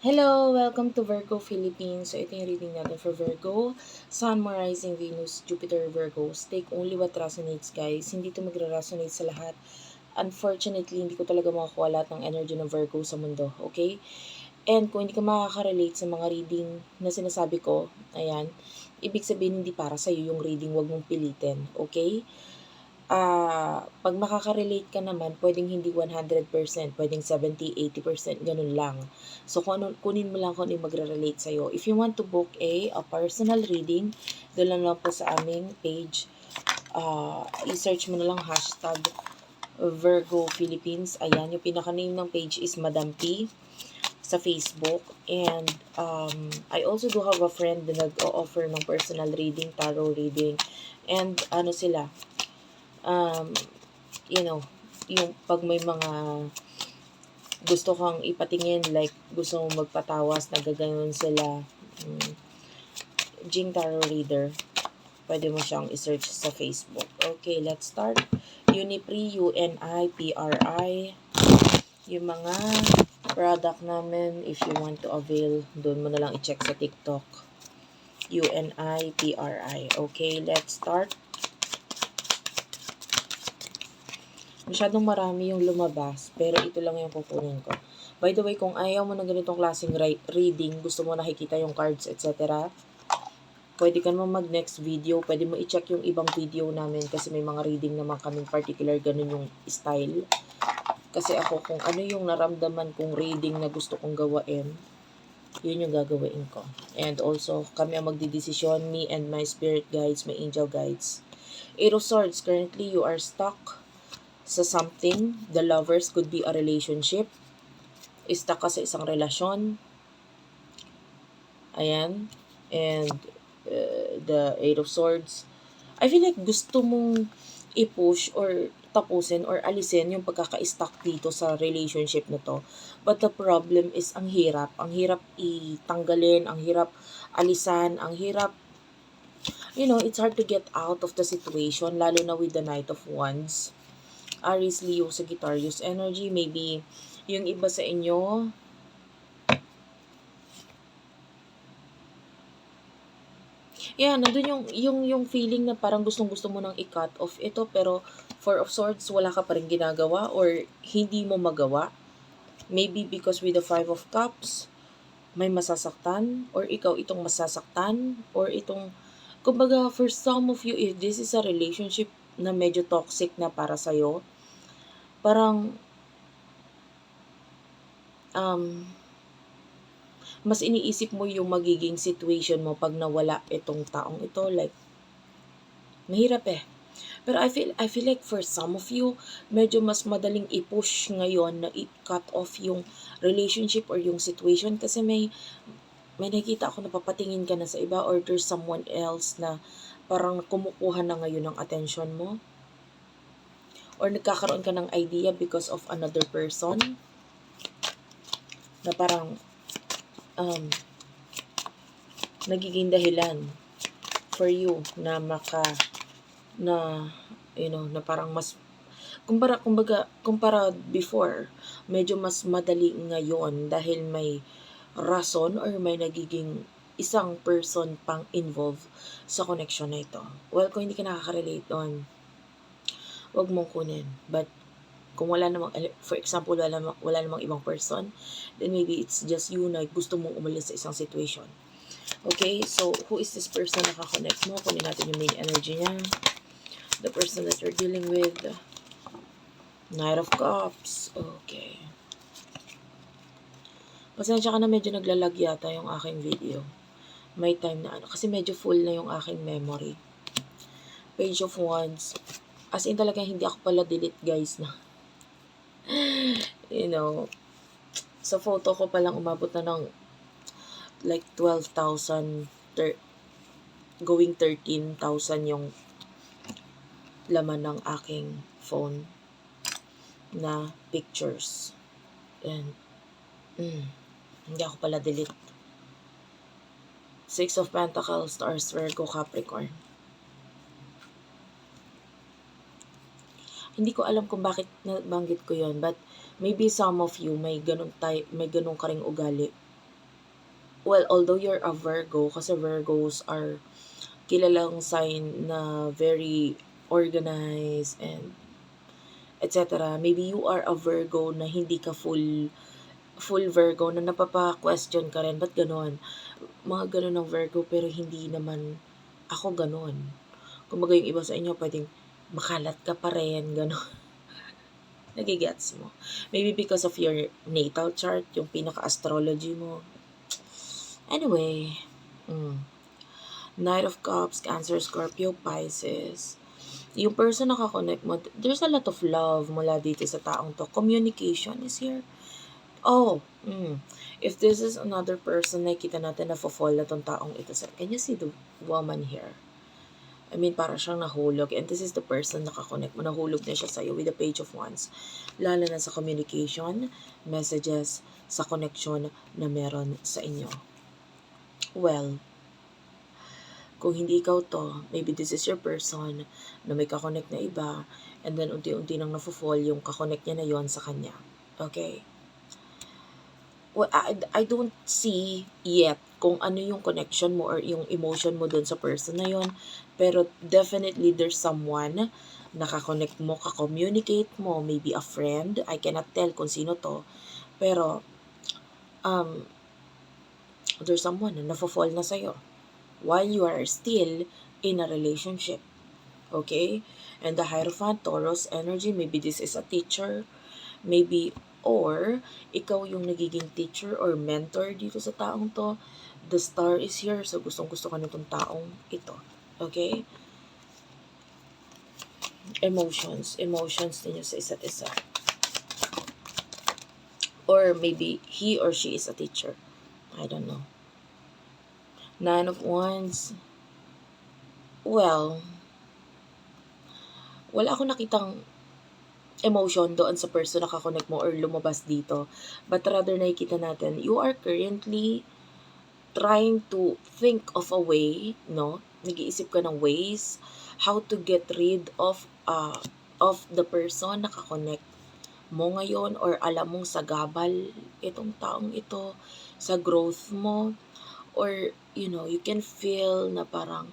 Hello! Welcome to Virgo Philippines. So, ito yung reading natin for Virgo. Sun, Moon, Rising, Venus, Jupiter, Virgos. Take only what resonates, guys. Hindi to magre-resonate sa lahat. Unfortunately, hindi ko talaga makakuha lahat ng energy ng Virgo sa mundo. Okay? And kung hindi ka makaka-relate sa mga reading na sinasabi ko, ayan, ibig sabihin hindi para sa'yo yung reading, wag mong pilitin. Okay? Ah pag makaka-relate ka naman, pwedeng hindi 100%, pwedeng 70, 80%, ganun lang. So, kung kunin mo lang kung ano yung magre-relate sa'yo. If you want to book a, a personal reading, doon lang, lang po sa aming page. Uh, i-search mo na lang hashtag Virgo Philippines. Ayan, yung pinaka-name ng page is Madam P sa Facebook. And um, I also do have a friend na nag-offer ng personal reading, tarot reading. And ano sila, um, you know, yung pag may mga gusto kang ipatingin, like gusto mong magpatawas, nagaganon sila, um, Jing Tarot Reader, pwede mo siyang isearch sa Facebook. Okay, let's start. Unipri, U-N-I-P-R-I, yung mga product namin, if you want to avail, doon mo na lang i-check sa TikTok. U-N-I-P-R-I. Okay, let's start. Masyadong marami yung lumabas, pero ito lang yung kukunin ko. By the way, kung ayaw mo ng ganitong klaseng reading, gusto mo nakikita yung cards, etc., pwede ka naman mag next video, pwede mo i-check yung ibang video namin kasi may mga reading naman kaming particular, ganun yung style. Kasi ako, kung ano yung naramdaman kong reading na gusto kong gawain, yun yung gagawin ko. And also, kami ang magdidesisyon, me and my spirit guides, my angel guides. Eight of Swords, currently you are stuck sa something. The lovers could be a relationship. Ista ka sa isang relasyon. Ayan. And uh, the Eight of Swords. I feel like gusto mong i-push or tapusin or alisin yung pagkaka-stuck dito sa relationship na to. But the problem is ang hirap. Ang hirap itanggalin, ang hirap alisan, ang hirap you know, it's hard to get out of the situation lalo na with the Knight of Wands. Aries, Leo, Sagittarius energy. Maybe yung iba sa inyo, yeah, nandun yung, yung, yung feeling na parang gustong-gusto mo nang i-cut off ito, pero Four of Swords, wala ka pa rin ginagawa or hindi mo magawa. Maybe because with the Five of Cups, may masasaktan or ikaw itong masasaktan or itong, kumbaga, for some of you, if this is a relationship na medyo toxic na para sa'yo, parang um, mas iniisip mo yung magiging situation mo pag nawala itong taong ito. Like, mahirap eh. Pero I feel, I feel like for some of you, medyo mas madaling i-push ngayon na i-cut off yung relationship or yung situation kasi may may nakita ako na papatingin ka na sa iba or there's someone else na parang kumukuha na ngayon ng attention mo? Or nagkakaroon ka ng idea because of another person? Na parang um, nagiging dahilan for you na maka na you know na parang mas kumpara kumbaga kumpara before medyo mas madali ngayon dahil may rason or may nagiging isang person pang involved sa connection na ito. Well, kung hindi ka nakaka-relate doon, wag mong kunin. But, kung wala namang, for example, wala namang, wala namang ibang person, then maybe it's just you na gusto mong umalis sa isang situation. Okay, so who is this person na kakonect mo? Kunin natin yung main energy niya. The person that you're dealing with. Knight of Cups. Okay. Pasensya ka na medyo naglalag yata yung aking video. May time na ano. Kasi medyo full na yung aking memory. Page of Wands as in talaga hindi ako pala delete guys na you know sa photo ko palang umabot na ng like 12,000 going 13,000 yung laman ng aking phone na pictures and mm, hindi ako pala delete Six of Pentacles, Stars, Virgo, Capricorn Hindi ko alam kung bakit nabanggit ko yon but maybe some of you may ganun tay may ganun ka ring ugali well, although you're a Virgo, kasi Virgos are kilalang sign na very organized and etc. Maybe you are a Virgo na hindi ka full full Virgo na napapa-question ka rin, ba't ganon? Mga ganon ng Virgo pero hindi naman ako ganon. Kumbaga yung iba sa inyo pwedeng makalat ka pa rin, ganon. Nagigets mo. Maybe because of your natal chart, yung pinaka-astrology mo. Anyway, mm. Knight of Cups, Cancer, Scorpio, Pisces. Yung person na kakonect mo, there's a lot of love mula dito sa taong to. Communication is here. Oh, mm. if this is another person, nakikita natin na fall na tong taong ito. Can you see the woman here? I mean, para siyang nahulog. And this is the person na kakonect mo. Nahulog na siya sa'yo with the page of wands. Lalo na sa communication, messages, sa connection na meron sa inyo. Well, kung hindi ikaw to, maybe this is your person na may kakonect na iba and then unti-unti nang nafo-fall yung kakonect niya na yon sa kanya. Okay? I, don't see yet kung ano yung connection mo or yung emotion mo dun sa person na yon pero definitely there's someone nakakonect mo, ka-communicate mo, maybe a friend. I cannot tell kung sino to. Pero, um, there's someone na nafo-fall na sa'yo while you are still in a relationship. Okay? And the Hierophant, Taurus energy, maybe this is a teacher, maybe, or, ikaw yung nagiging teacher or mentor dito sa taong to. The star is here, so gustong gusto ka nitong taong ito. Okay? Emotions. Emotions ninyo sa isa't isa. Or maybe he or she is a teacher. I don't know. Nine of Wands. Well, wala akong nakitang emotion doon sa person na kakonect mo or lumabas dito. But rather nakikita natin, you are currently trying to think of a way, no? nag-iisip ka ng ways how to get rid of uh, of the person na kakonect mo ngayon or alam mong sagabal itong taong ito sa growth mo or you know you can feel na parang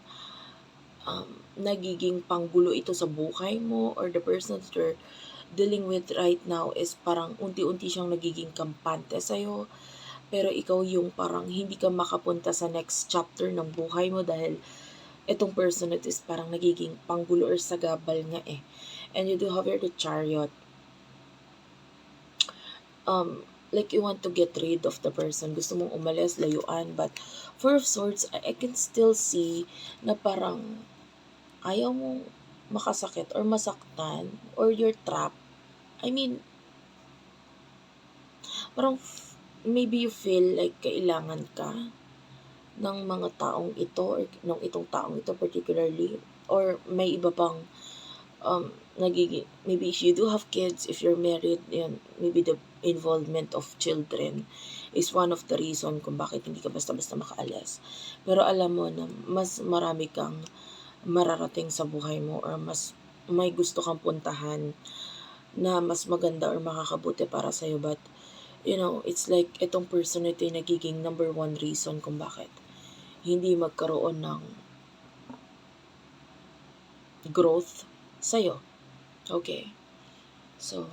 um, nagiging panggulo ito sa buhay mo or the person that you're dealing with right now is parang unti-unti siyang nagiging kampante sa'yo pero ikaw yung parang hindi ka makapunta sa next chapter ng buhay mo dahil itong person na is parang nagiging panggulo or sagabal nga eh. And you do have here chariot. Um, like you want to get rid of the person. Gusto mong umalis, layuan. But Four of Swords, I, I can still see na parang ayaw mong makasakit or masaktan or you're trapped. I mean, parang maybe you feel like kailangan ka ng mga taong ito or ng itong taong ito particularly or may iba pang um, nagiging maybe if you do have kids if you're married yan, maybe the involvement of children is one of the reason kung bakit hindi ka basta-basta makaalis pero alam mo na mas marami kang mararating sa buhay mo or mas may gusto kang puntahan na mas maganda or makakabuti para sa'yo but you know it's like itong personality nagiging number one reason kung bakit hindi magkaroon ng growth sa'yo. Okay. So,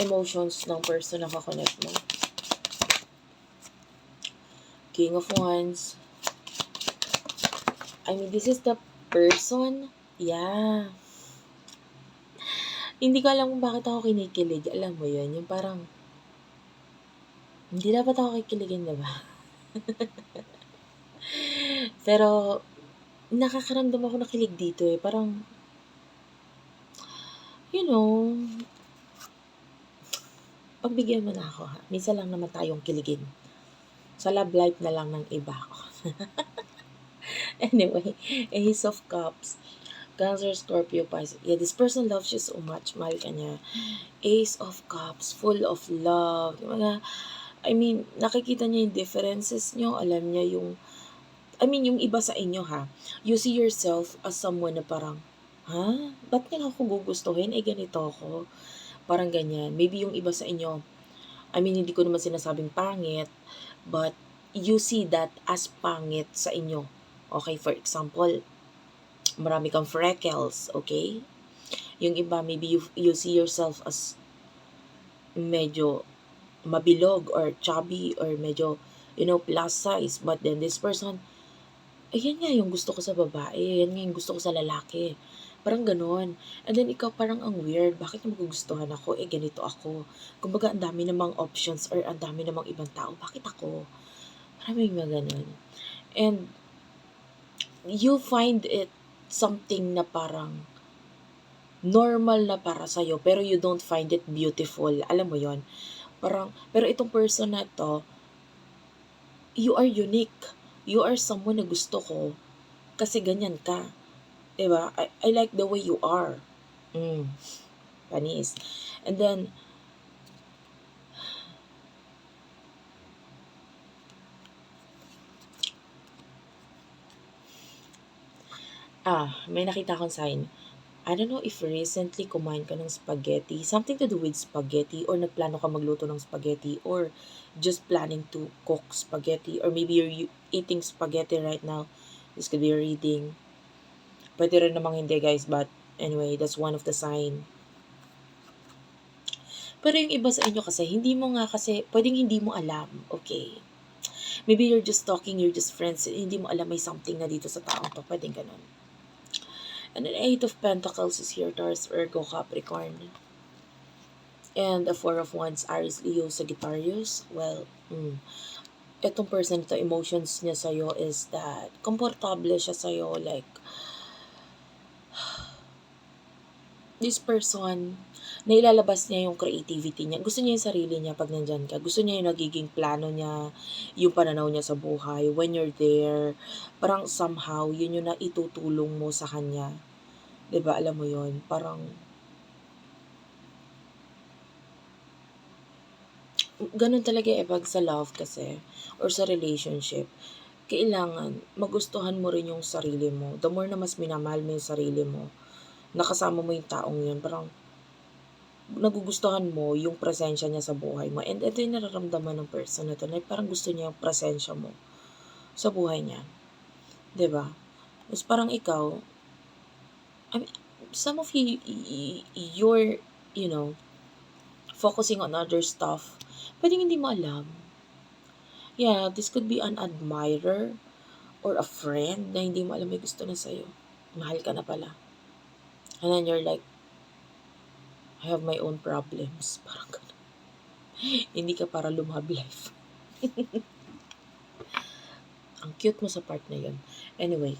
emotions ng person na kakonect mo. King of Wands. I mean, this is the person. Yeah. Hindi ko alam kung bakit ako kinikilig. Alam mo yun, yung parang, hindi dapat ako kikiligin, diba? Pero, nakakaramdam ako ng kilig dito eh. Parang, you know, pagbigyan mo na ako ha. Minsan lang naman tayong kiligin. Sa love life na lang ng iba ko. anyway, Ace of Cups. Cancer, Scorpio, Pisces. Yeah, this person loves you so much. Mahal ka niya. Ace of Cups, full of love. Mga, I mean, nakikita niya yung differences niyo, alam niya yung, I mean, yung iba sa inyo ha, you see yourself as someone na parang, ha? Ba't nila ako gugustuhin? Eh, ganito ako. Parang ganyan. Maybe yung iba sa inyo, I mean, hindi ko naman sinasabing pangit, but you see that as pangit sa inyo. Okay, for example, marami kang freckles, okay? Yung iba, maybe you, you see yourself as medyo mabilog or chubby or medyo, you know, plus size. But then this person, ayan nga yung gusto ko sa babae, ayan nga yung gusto ko sa lalaki. Parang ganon. And then ikaw parang ang weird, bakit mo magugustuhan ako? Eh ganito ako. Kumbaga ang dami namang options or ang dami namang ibang tao, bakit ako? Maraming mga ganon. And you find it something na parang normal na para sa'yo, pero you don't find it beautiful. Alam mo yon Parang, pero itong person na to, you are unique. You are someone na gusto ko kasi ganyan ka. Diba? I, I like the way you are. Mm. Panis. And then, ah, may nakita akong sign. I don't know if recently kumain ka ng spaghetti, something to do with spaghetti, or nagplano ka magluto ng spaghetti, or just planning to cook spaghetti, or maybe you're eating spaghetti right now. This could be reading. Pwede rin namang hindi guys, but anyway, that's one of the sign. Pero yung iba sa inyo kasi, hindi mo nga kasi, pwedeng hindi mo alam, okay? Maybe you're just talking, you're just friends, hindi mo alam may something na dito sa taong to, pwedeng ganun. And the Eight of Pentacles is here, Taurus, Virgo, Capricorn. And the Four of Wands, Aries, Leo, Sagittarius. Well, mm, itong person ito, emotions niya sa'yo is that komportable siya sa'yo. Like, this person, nailalabas niya yung creativity niya. Gusto niya yung sarili niya pag nandyan ka. Gusto niya yung nagiging plano niya, yung pananaw niya sa buhay. When you're there, parang somehow, yun yung naitutulong mo sa kanya. ba alam mo yon Parang, ganun talaga eh pag sa love kasi, or sa relationship. Kailangan, magustuhan mo rin yung sarili mo. The more na mas minamahal mo yung sarili mo, nakasama mo yung taong yun, parang, nagugustuhan mo yung presensya niya sa buhay mo. And ito yung nararamdaman ng person na to, na parang gusto niya yung presensya mo sa buhay niya. ba diba? Tapos parang ikaw, I mean, some of you, you're, you know, focusing on other stuff. Pwedeng hindi mo alam. Yeah, this could be an admirer or a friend na hindi mo alam may gusto na sa'yo. Mahal ka na pala. And then you're like, I have my own problems. Parang ganun. Hindi ka para lumab life. Ang cute mo sa part na yun. Anyway,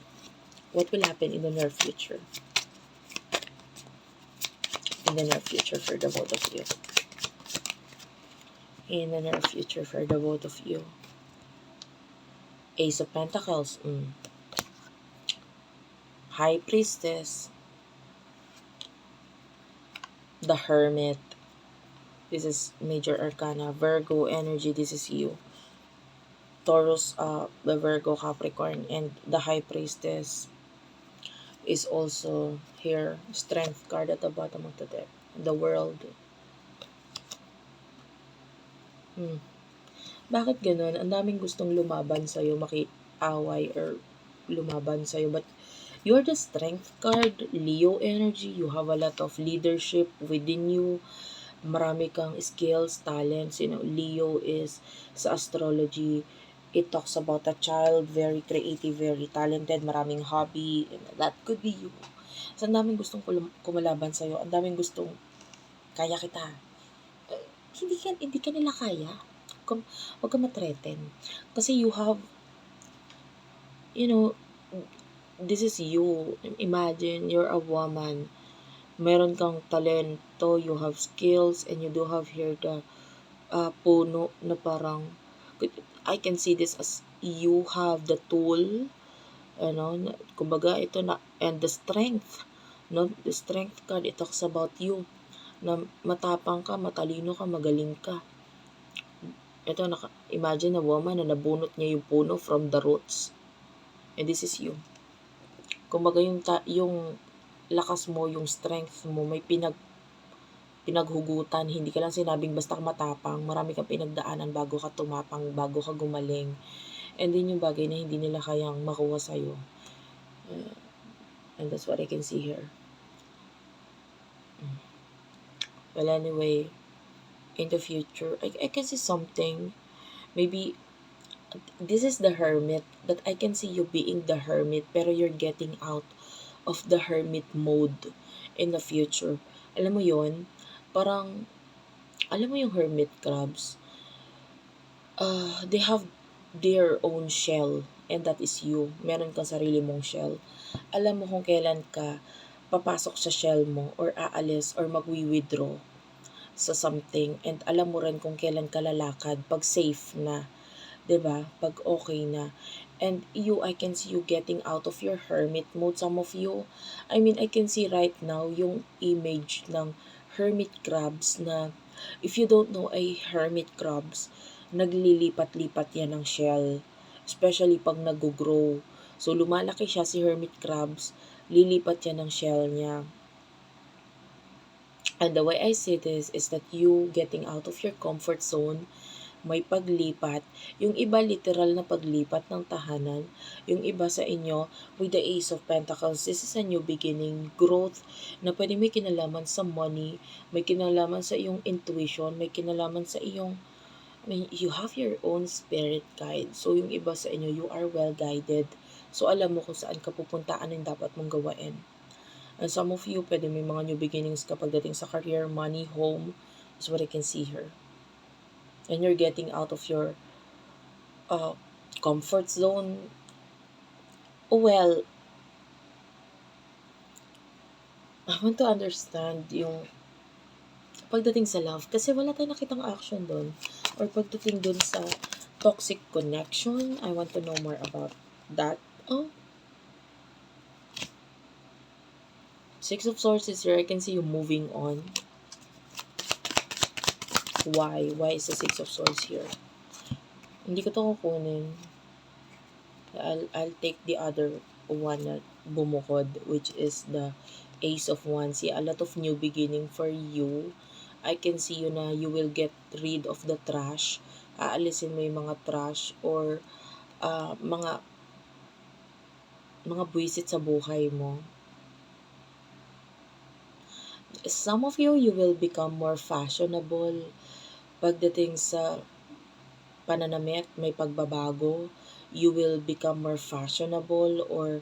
what will happen in the near future? In the near future for the both of you. In the near future for the both of you. Ace of Pentacles. Mm. High Priestess the Hermit. This is Major Arcana. Virgo energy, this is you. Taurus, uh, the Virgo Capricorn, and the High Priestess is also here. Strength card at the bottom of the deck. The World. Hmm. Bakit ganun? Ang daming gustong lumaban sa'yo, makiaway or lumaban sa'yo. But You're the strength card, Leo energy. You have a lot of leadership within you. Marami kang skills, talents. You know, Leo is sa astrology. It talks about a child, very creative, very talented, maraming hobby. That could be you. So, ang daming gustong kumalaban sa'yo. Ang daming gustong kaya kita. Uh, hindi ka, hindi ka nila kaya. Huwag, huwag ka matreten. Kasi you have, you know, this is you. Imagine, you're a woman. Meron kang talento, you have skills, and you do have here the uh, puno na parang, I can see this as you have the tool, ano, kumbaga ito na, and the strength, no, the strength card, it talks about you, na matapang ka, matalino ka, magaling ka. Ito, naka, imagine a woman na nabunot niya yung puno from the roots. And this is you kumbaga yung, ta- yung lakas mo, yung strength mo, may pinag pinaghugutan, hindi ka lang sinabing basta matapang, marami kang pinagdaanan bago ka tumapang, bago ka gumaling. And din yung bagay na hindi nila kayang makuha sa'yo. Uh, and that's what I can see here. Well, anyway, in the future, I, I can see something. Maybe this is the hermit, but I can see you being the hermit, pero you're getting out of the hermit mode in the future. Alam mo yon parang, alam mo yung hermit crabs, uh, they have their own shell and that is you. Meron kang sarili mong shell. Alam mo kung kailan ka papasok sa shell mo or aalis or magwi-withdraw sa something and alam mo rin kung kailan ka lalakad pag safe na. 'Di ba? Pag okay na. And you, I can see you getting out of your hermit mode. Some of you, I mean, I can see right now yung image ng hermit crabs na if you don't know a hermit crabs, naglilipat-lipat yan ng shell. Especially pag nag-grow. So, lumalaki siya si hermit crabs, lilipat yan ng shell niya. And the way I see this is that you getting out of your comfort zone, may paglipat. Yung iba literal na paglipat ng tahanan. Yung iba sa inyo with the Ace of Pentacles, this is a new beginning, growth na pwede may kinalaman sa money, may kinalaman sa iyong intuition, may kinalaman sa iyong I mean, you have your own spirit guide. So, yung iba sa inyo, you are well guided. So, alam mo kung saan ka pupunta, ano yung dapat mong gawain. And some of you, pwede may mga new beginnings kapag dating sa career, money, home, is what I can see here and you're getting out of your uh, comfort zone, well, I want to understand yung pagdating sa love. Kasi wala tayong nakitang action doon. Or pagdating doon sa toxic connection. I want to know more about that. Oh. Six of Swords is here. I can see you moving on. Why? Why is the Six of Swords here? Hindi ko to kukunin. I'll, I'll take the other one na bumukod, which is the Ace of Wands. See, a lot of new beginning for you. I can see you na you will get rid of the trash. Aalisin mo yung mga trash or uh, mga mga buwisit sa buhay mo some of you, you will become more fashionable. Pagdating sa pananamit, may pagbabago. You will become more fashionable or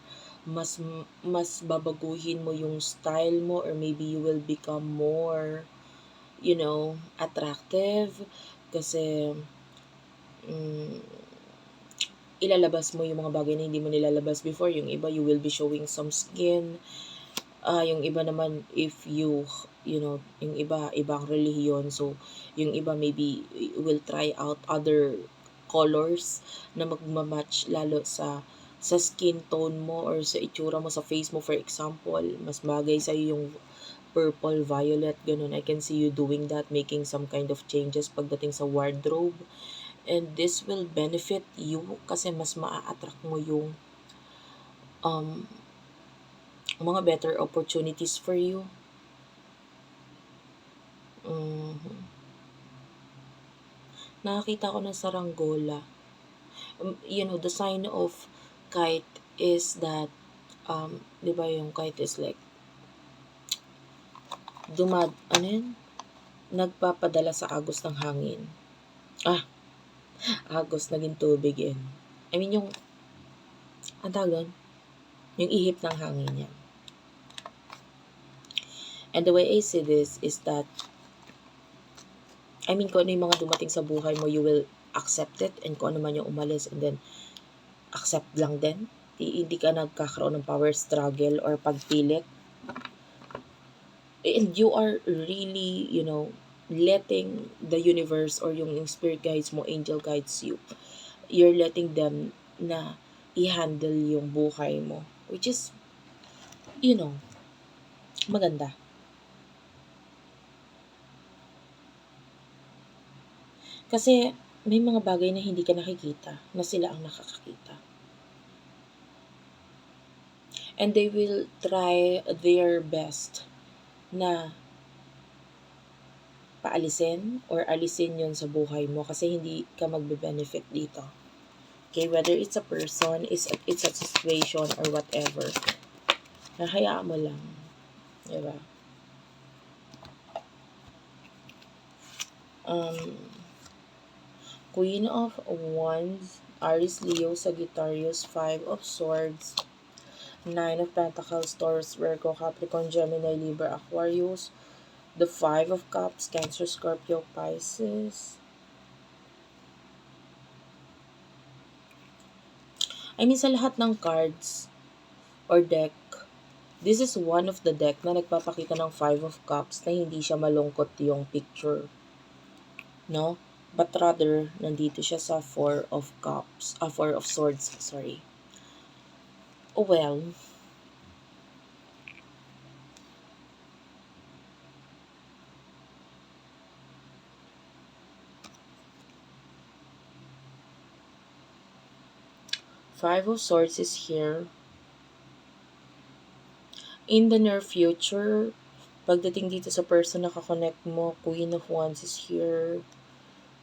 mas mas babaguhin mo yung style mo or maybe you will become more you know attractive kasi um, ilalabas mo yung mga bagay na hindi mo nilalabas before yung iba you will be showing some skin uh, yung iba naman if you you know yung iba ibang relihiyon so yung iba maybe will try out other colors na magma-match lalo sa sa skin tone mo or sa itsura mo sa face mo. For example mas bagay sa yung purple violet ganun. I can see you doing that making some kind of changes pagdating sa wardrobe. And this will benefit you kasi mas maa-attract mo yung um mga better opportunities for you. Mm-hmm. Nakakita ko ng saranggola. Um, you know, the sign of kite is that, um, di ba yung kite is like, dumad, ano yun? Nagpapadala sa agos ng hangin. Ah, agos naging tubig yun. I mean, yung, ang tawag Yung ihip ng hangin yan. And the way I see this is that, I mean, kung ano yung mga dumating sa buhay mo, you will accept it. And kung ano man yung umalis, and then, accept lang din. Hindi ka nagkakaroon ng power struggle or pagpilit. And you are really, you know, letting the universe or yung, yung spirit guides mo, angel guides you, you're letting them na i-handle yung buhay mo. Which is, you know, maganda. Kasi may mga bagay na hindi ka nakikita, na sila ang nakakakita. And they will try their best na paalisin or alisin yon sa buhay mo kasi hindi ka magbe-benefit dito. Okay, whether it's a person, it's a, it's a situation or whatever. Nahayaan mo lang. Diba? Um, Queen of Wands, Aries, Leo, Sagittarius, Five of Swords, Nine of Pentacles, Taurus, Virgo, Capricorn, Gemini, Libra, Aquarius, the Five of Cups, Cancer, Scorpio, Pisces. I mean, sa lahat ng cards or deck, this is one of the deck na nagpapakita ng Five of Cups na hindi siya malungkot yung picture. No? But rather, nandito siya sa Four of Cups, ah, Four of Swords, sorry. Oh, well, Five of Swords is here. In the near future, pagdating dito sa person na kakonect mo, Queen of Wands is here.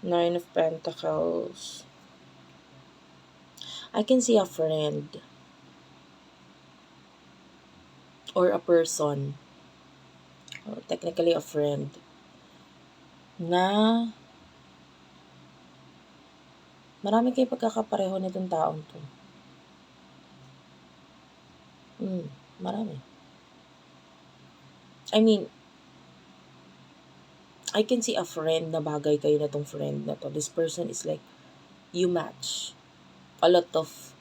Nine of Pentacles. I can see a friend. Or a person. Or technically a friend. Na marami kayo pagkakapareho nitong taong to. Hmm, marami. I mean, I can see a friend na bagay kayo na tong friend na to. This person is like, you match. A lot of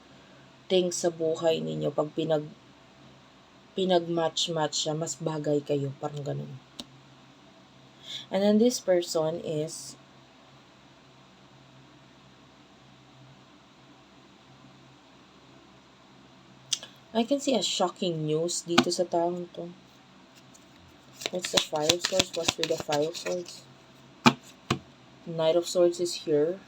things sa buhay ninyo. Pag pinag, pinag-match-match siya, mas bagay kayo. Parang ganun. And then this person is, I can see a shocking news dito sa taong to. What's the Five of Swords? What's with the Five of Swords? Knight of Swords is here.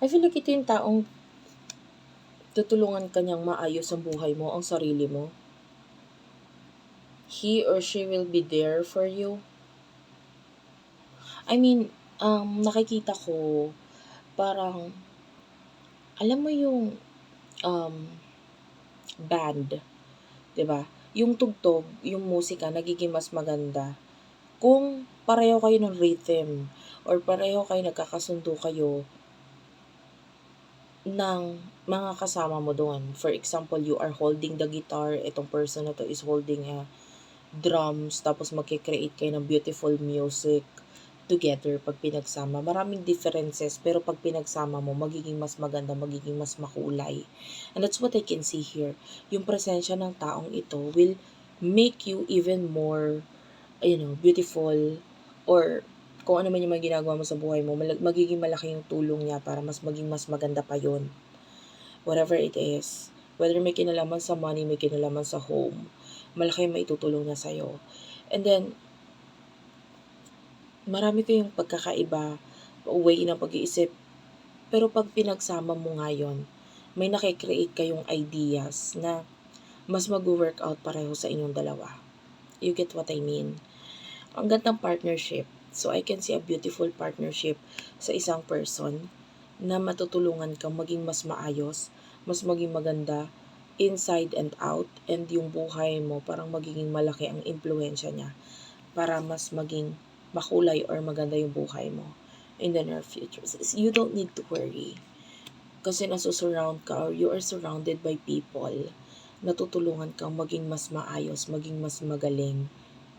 I feel like ito yung taong tutulungan kanyang maayos ang buhay mo, ang sarili mo. He or she will be there for you. I mean, um, nakikita ko, parang, alam mo yung um, band, 'di ba? Yung tugtog, yung musika nagiging mas maganda kung pareho kayo ng rhythm or pareho kayo nagkakasundo kayo ng mga kasama mo doon. For example, you are holding the guitar, itong person na to is holding a drums, tapos magkikreate kayo ng beautiful music together pag pinagsama. Maraming differences, pero pag pinagsama mo, magiging mas maganda, magiging mas makulay. And that's what I can see here. Yung presensya ng taong ito will make you even more, you know, beautiful or kung ano man yung ginagawa mo sa buhay mo, magiging malaki yung tulong niya para mas maging mas maganda pa yon Whatever it is. Whether may kinalaman sa money, may kinalaman sa home, malaki yung maitutulong niya sa'yo. And then, marami kayong pagkakaiba, way ng pag-iisip. Pero pag pinagsama mo ngayon, may nakikreate kayong ideas na mas mag-work out pareho sa inyong dalawa. You get what I mean? Ang gandang partnership So, I can see a beautiful partnership sa isang person na matutulungan kang maging mas maayos, mas maging maganda, inside and out, and yung buhay mo parang magiging malaki ang impluensya niya para mas maging makulay or maganda yung buhay mo in the near future. You don't need to worry. Kasi nasusurround ka or you are surrounded by people na tutulungan kang maging mas maayos, maging mas magaling,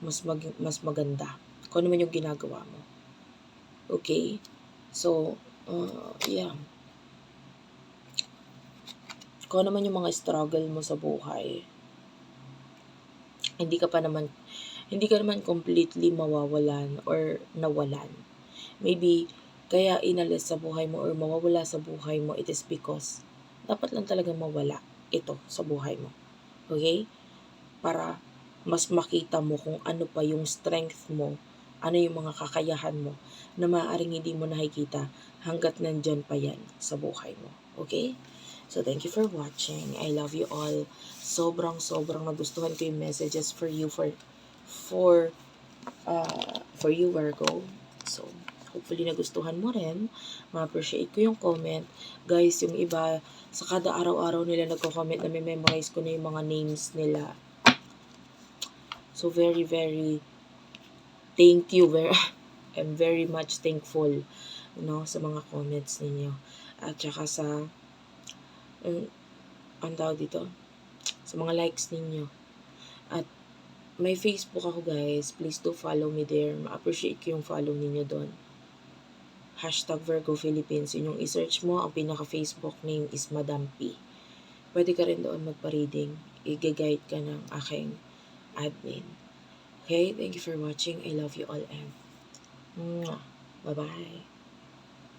mas, maging, mas maganda kung ano man yung ginagawa mo. Okay? So, uh, yeah. Kung ano man yung mga struggle mo sa buhay, hindi ka pa naman, hindi ka naman completely mawawalan or nawalan. Maybe, kaya inalis sa buhay mo or mawawala sa buhay mo, it is because dapat lang talaga mawala ito sa buhay mo. Okay? Para mas makita mo kung ano pa yung strength mo ano yung mga kakayahan mo na maaaring hindi mo nakikita hanggat nandyan pa yan sa buhay mo. Okay? So, thank you for watching. I love you all. Sobrang, sobrang nagustuhan ko yung messages for you, for, for, uh, for you, Virgo. So, hopefully nagustuhan mo rin. Ma-appreciate ko yung comment. Guys, yung iba, sa kada araw-araw nila nagko-comment na may memorize ko na yung mga names nila. So, very, very, thank you. Very, I'm very much thankful, no, sa mga comments ninyo. At saka sa, um, ang tawag dito, sa mga likes ninyo. May Facebook ako guys. Please do follow me there. Ma-appreciate ko yung follow ninyo doon. Hashtag Virgo Philippines. Yun yung i-search mo. Ang pinaka-Facebook name is Madam P. Pwede ka rin doon magpa-reading. I-guide ka ng aking admin. Okay? Thank you for watching. I love you all and. Bye-bye.